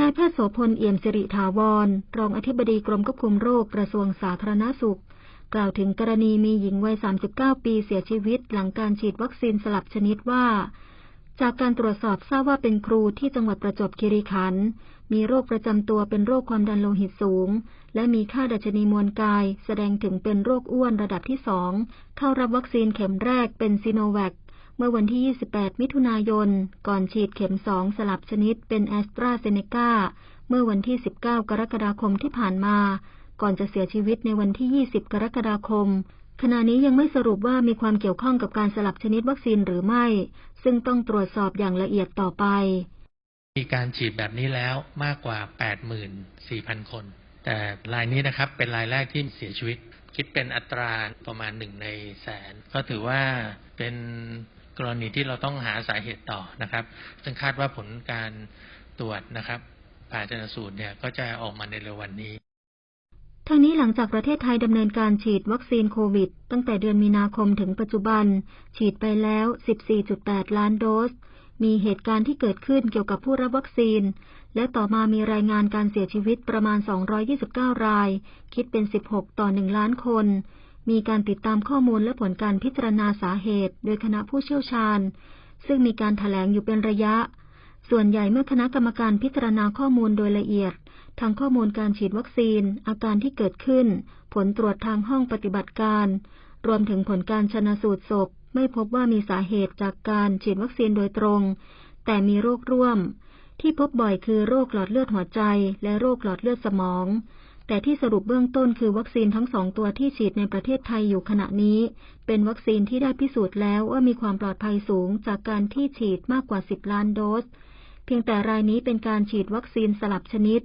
นายแพทย์โสพลเอี่ยมสิริถาวร รองอธิบดีกรมควบคุมโรคกระทรวงสาธารณสุข กล่าวถึงกรณีมีหญิงวัย 39 ปีเสียชีวิต หลังการฉีดวัคซีนสลับชนิดว่า จากการตรวจสอบทราบว่าเป็นครูที่จังหวัดประจวบคีรีขันธ์มีโรคประจำตัวเป็นโรคความดันโลหิตสูง และมีค่าดัชนีมวลกาย แสดงถึงเป็นโรคอ้วนระดับที่สองเข้ารับวัคซีนเข็มแรกเป็นซีโนแวค เมื่อวันที่ 28 มิถุนายน ก่อนฉีดเข็ม2สลับชนิดเป็นแอสตราเซเนกาเมื่อวันที่ 19 กรกฎาคมที่ผ่านมา ก่อนจะเสียชีวิตในวันที่ 20 กรกฎาคม ขณะนี้ยังไม่สรุปว่ามีความเกี่ยวข้องกับการสลับชนิดวัคซีนหรือไม่ ซึ่งต้องตรวจสอบอย่างละเอียดต่อไป มีการฉีดแบบนี้แล้วมากกว่า 84,000 คน แต่รายนี้นะครับเป็นรายแรกที่เสียชีวิตคิดเป็นอัตราประมาณหนึ่งในแสน ก็ถือว่าเป็น กรณีที่เราต้องหาสาเหตุต่อนะครับ ซึ่งคาดว่าผลการตรวจนะครับผ่าชนสูตรเนี่ยก็จะออกมาในเร็ววันนี้ทั้งนี้หลังจากประเทศไทยดำเนินการฉีดวัคซีนโควิด ตั้งแต่เดือนมีนาคมถึงปัจจุบัน ฉีดไปแล้ว 14.8 ล้านโดส มีเหตุการณ์ที่เกิดขึ้นเกี่ยวกับผู้รับวัคซีน และต่อมามีรายงานการเสียชีวิตประมาณ 229 ราย คิดเป็น 16 ต่อ 1 ล้านคน มีการติดตามข้อมูลและผลการพิจารณาสาเหตุ โดยคณะผู้เชี่ยวชาญ ซึ่งมีการถแถลงอยู่เป็นระยะ ส่วนใหญ่เมื่อคณะกรรมการพิจารณาข้อมูลโดยละเอียด ทั้งข้อมูลการฉีดวัคซีน อาการที่เกิดขึ้น ผลตรวจทางห้องปฏิบัติการ รวมถึงผลการชนะสูตรศพ ไม่พบว่ามีสาเหตุจากการฉีดวัคซีนโดยตรง แต่มีโรคร่วม ที่พบบ่อยคือโรคหลอดเลือดหัวใจ และโรคหลอดเลือดสมอง แต่ที่สรุปเบื้องต้นคือวัคซีนทั้งสองตัวที่ฉีดในประเทศไทยอยู่ขณะนี้ เป็นวัคซีนที่ได้พิสูจน์แล้วว่ามีความปลอดภัยสูงจากการที่ฉีดมากกว่า 10 ล้านโดส เพียงแต่รายนี้เป็นการฉีดวัคซีนสลับชนิด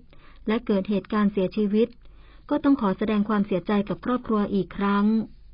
และเกิดเหตุการณ์เสียชีวิต ก็ต้องขอแสดงความเสียใจกับครอบครัวอีกครั้ง